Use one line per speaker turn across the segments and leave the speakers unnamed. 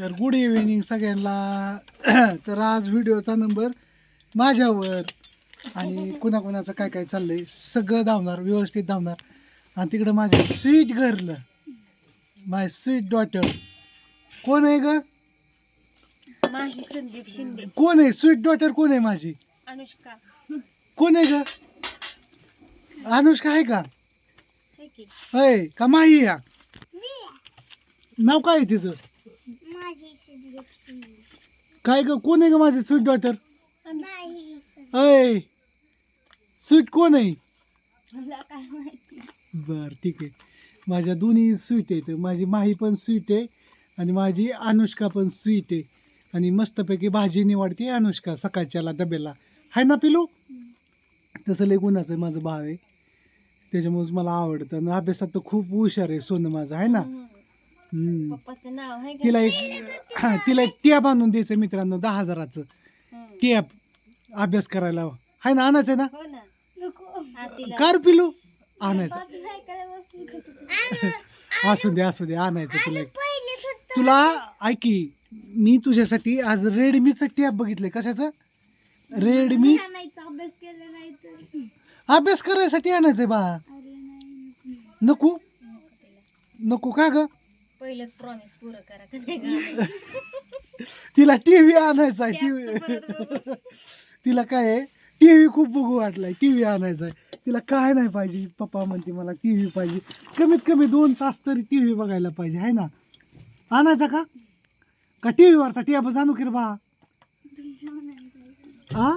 तर good evening सगळ्यांना तर आज व्हिडिओचा नंबर माझ्यावर आणि कुणाकुणाचं काय काय चाललंय सगळं धावणार व्यवस्थित धावणार आणि तिकडं माझ्या sweet girl my sweet daughter कोण आहे ग
संदीप शिंदे
कोण आहे स्वीट डॉटर कोण आहे माझी
अनुष्का
कोण आहे ग अनुष्का आहे का होय का माही या नाव काय आहे तिचं काय ग कोण आहे ग माझे स्वीट डॉटर अय स्वीट कोण आहे बर ठीक आहे माझ्या दोन्ही स्वीट आहेत माझी माही पण स्वीट आहे आणि माझी अनुष्का पण स्वीट आहे आणि मस्तपैकी भाजी निवडते अनुष्का सकाळच्याला डब्याला हाय ना पिलू तसं लेखून असं माझं भाव आहे मला आवडतं आणि अभ्यासात तर खूप हुशार आहे सोनं माझं आहे ना तिला एक तिला एक टॅप आणून द्यायचं मित्रांनो दहा हजाराचं टॅप अभ्यास करायला हाय ना आणायचं ना
हो ना
कार पिलू आणायचं असू दे असू दे आणायचं तुला तुला ऐकी मी तुझ्यासाठी आज रेडमीचं टॅप बघितलंय कशाचं रेडमी
अभ्यास
करायसाठी आणायचंय बा नको नको का ग
पहिलंच प्रॉमिस पुरं करा
तिला टीव्ही आणायचा आहे टीव्ही तिला काय आहे टीव्ही खूप बघू वाटलाय टीव्ही आणायचा आहे तिला काय नाही पाहिजे पप्पा म्हणते मला टीव्ही पाहिजे कमीत कमी दोन तास तरी टीव्ही बघायला पाहिजे आहे ना आणायचा का का टीव्ही वरता टेबल जाणू की बा हा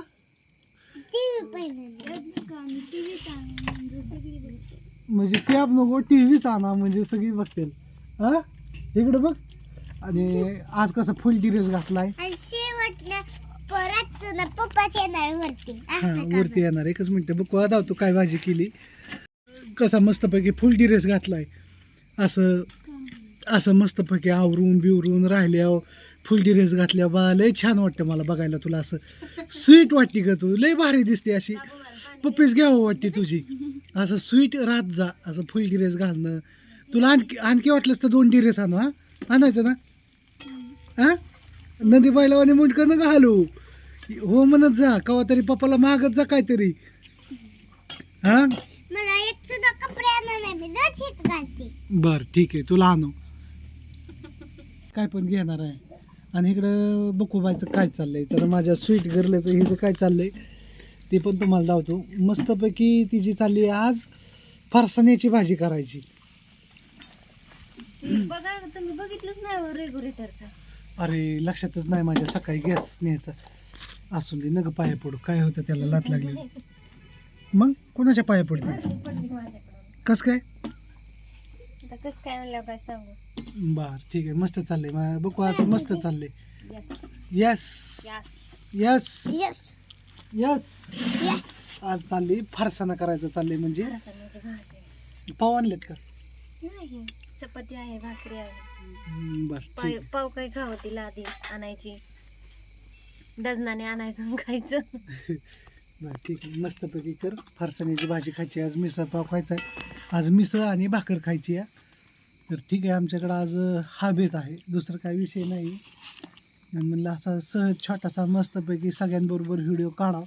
म्हणजे टॅब नको टीव्हीच आणा म्हणजे सगळी बघतील हां इकडं बघ आणि आज कसं फुल ड्रेस घातलाय
वरती
येणार एकच मिनटं बघ कोणा धावतो काय भाजी केली कसा मस्तपैकी फुल ड्रेस घातलाय असं असं मस्तपैकी आवरून बिवरून राहिल्या फुल ड्रेस घातल्या बा लय छान वाटतं मला बघायला तुला असं स्वीट वाटते ग तू लय भारी दिसते अशी पप्पीच घ्यावं वाटते तुझी असं स्वीट रात जा असं फुल ड्रेस घालणं तुला आणखी आणखी वाटलंस तर दोन डिरेस आणू हा आणायचं ना हां नदी आणि मुंडक न घालू हो म्हणत जा कवा तरी पप्पाला मागत जा काहीतरी हां
मला कपडे
ठीक आहे तुला आणू काय पण घेणार आहे आणि इकडं बकोबायचं काय चाललंय तर माझ्या स्वीट गर्लेचं जे काय चाललंय ते पण तुम्हाला लावतो मस्तपैकी तिची चालली आज फरसाण्याची भाजी करायची
हो
अरे लक्षातच नाही माझ्या सकाळी गॅस न्यायचा असून दे नग पाया पडू काय होतं त्याला लात लागली मग कोणाच्या पाया पडते कस काय बर ठीक आहे मस्त चालले बघू आता मस्त चाललंय
येस
यस
यस
येस आज चालली फारसा करायचं चाललंय म्हणजे, म्हणजे पवानलेत का
नाही चपाती आहे भाकरी आहे
बस
पाव काय खावं तिला आधी आणायची डजनाने आणायचं खायचं
ठीक आहे मस्तपैकी कर फरसाण्याची भाजी खायची आज मिसळ पाव खायचा आहे आज मिसळ आणि भाकर खायची आहे तर ठीक आहे आमच्याकडं आज अं, आहे दुसरा काही विषय नाही आणि म्हणलं असा सहज छोटासा मस्तपैकी सगळ्यांबरोबर व्हिडिओ
काढा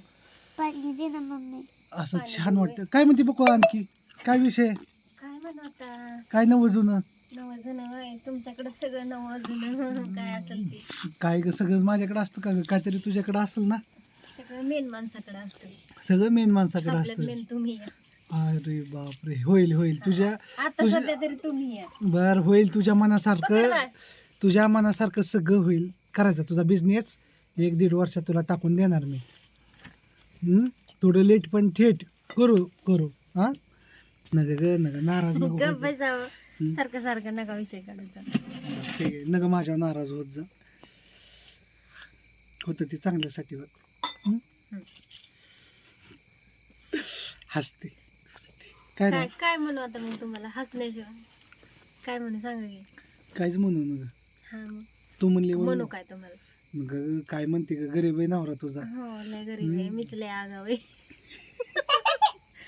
असं छान वाटतं काय म्हणते बघू आणखी काय विषय
काय
नवं जुनं
तुमच्याकडे सगळं काय असेल
काय सगळं माझ्याकडे असतं का काहीतरी तुझ्याकडे असेल ना
सगळं मेन माणसाकडे असतं
सगळं मेन माणसाकडे असत
मेन तुम्ही
अरे बापरे होईल होईल तुझ्या
आता
बर होईल तुझ्या मनासारखं तुझ्या मनासारखं सगळं होईल करायचं तुझा बिझनेस एक दीड वर्षात तुला टाकून देणार मी हं? थोडं लेट पण थेट करू करू हा नग ग नाराज नको
गप्प
व्हायचं.
सारखं सारखं नका विषय काढायचा
ठीक आहे माझ्यावर नाराज होत जा होतं ते चांगल्यासाठी होत हसते काय
काय म्हणू आता मग तुम्हाला हसण्याशिवाय काय म्हणू सांग
काहीच म्हणू नका
हा मग
तू म्हणले
म्हणू काय तुम्हाला
मग काय म्हणते का गरीब आहे नवरा तुझा
हो नाही गरीब आहे हम्म. मीच आगाव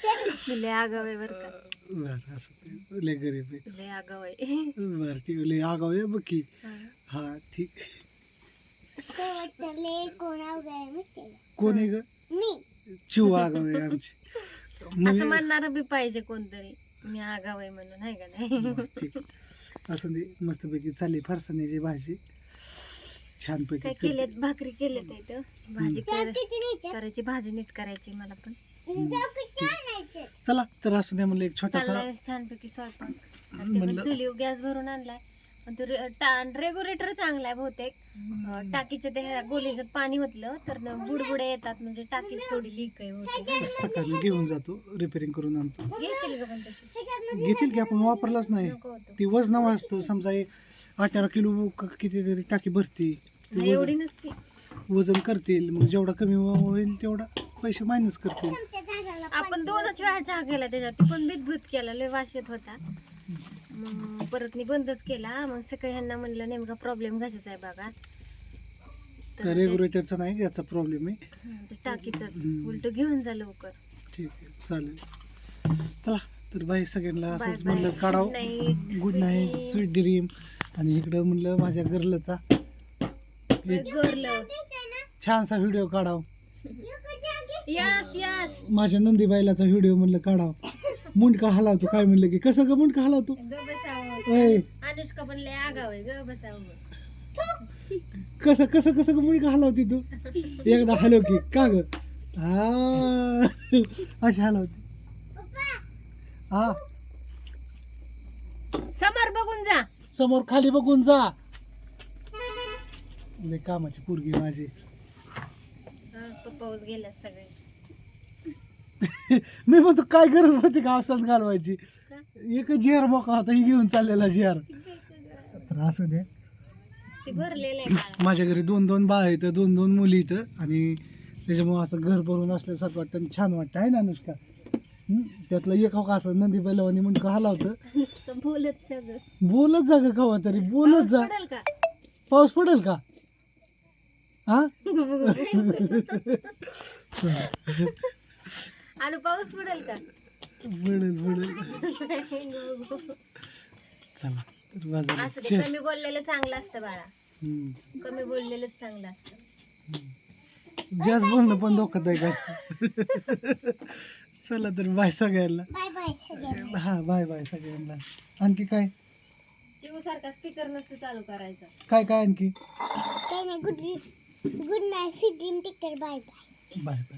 लय आगाव आहे बरं का
बरं असं ते लय गरीब आहे
लय आगाव आहे
बरं ठीक लय आगाव आहे बघ की
हा
ठीक
कोण
आहे ग चिव आगाव आहे आमची
असं म्हणणार बी पाहिजे कोणतरी मी आगाव आहे म्हणून आहे का नाही
ठीक असं दे मस्तपैकी चालली फरसणीची भाजी छानपैकी
केलेत भाकरी केलेत भाजी करायची भाजी नीट करायची मला पण
चला तर असू द्या म्हणलं एक छोटासा
छान छानपैकी स्वयंपाक आणि गॅस भरून आणलाय पण तो रेग्युलेटर चांगला आहे बहुतेक टाकीच्या ते ह्या पाणी होतलं तर बुडबुडे येतात म्हणजे टाकी थोडी लीक आहे
घेऊन जातो रिपेअरिंग करून आणतो
घेतील की
आपण वापरलाच नाही ती वजन वाजतं समजा एक अठरा किलो किती कितीतरी टाकी भरती
एवढी
नसते
नसती
वजन करतील मग जेवढा कमी होईल तेवढा पैसे मायनस करतील
आपण दोनच वेळा चहा केला त्याच्यात पण बिदभूत केला लय वाशेत होता मग परत मी बंदच केला मग सकाळी ह्यांना म्हणलं नेमका प्रॉब्लेम घ्यायचा आहे बघा तर
रेग्युलेटरचा नाही याचा प्रॉब्लेम आहे
टाकीचं उलट घेऊन जा लवकर
ठीक आहे चालेल चला तर बाई सगळ्यांना असंच म्हणलं काढावं गुड नाईट स्वीट ड्रीम आणि इकडं म्हणलं माझ्या गर्लचा छानसा व्हिडिओ काढाव
यस यस
माझ्या नंदीबाईलाचा व्हिडिओ म्हणलं काढाव मुंडका हलावतो काय म्हणलं की कसं ग मुंडका हलावतो
कस कस
कस कसं कसं कसं मुंडका हलावती तू एकदा हलव की का ग अशी हलवते हा
समोर बघून जा
समोर खाली बघून जा लय कामाची पोरगी माझी
पाऊस गेला
मी म्हणतो काय गरज होती का घालवायची एक झेर मोका होता ही घेऊन चाललेला झेर तर असू दे माझ्या घरी दोन दोन बाळ आहेत दोन दोन मुली इथं आणि त्याच्यामुळे असं घर भरून असल्यासारखं वाटतं आणि छान वाटतं आहे ना अनुष्का त्यातलं एक हो का असं नंदी बैलवानी म्हणून का
हलावतं बोलत
बोलत जा ग कवा तरी बोलत जा पाऊस पडेल का हा
पाऊस पडेल का
पडेल पडेल चला तर
कमी बोललेलं चांगलं असतं बाळा कमी बोललेलंच चांगलं असतं
जास्त बोलणं पण धोकादायक असतं चला तर बाय सगळ्यांना
बाय बाय सगळ्यांना
हा बाय बाय सगळ्यांना आणखी काय
चिवसारखा स्पीकर नसतो चालू करायचा
काय काय आणखी
काय नाही good Good night, sweet dream. Take care. Bye
bye. Bye bye.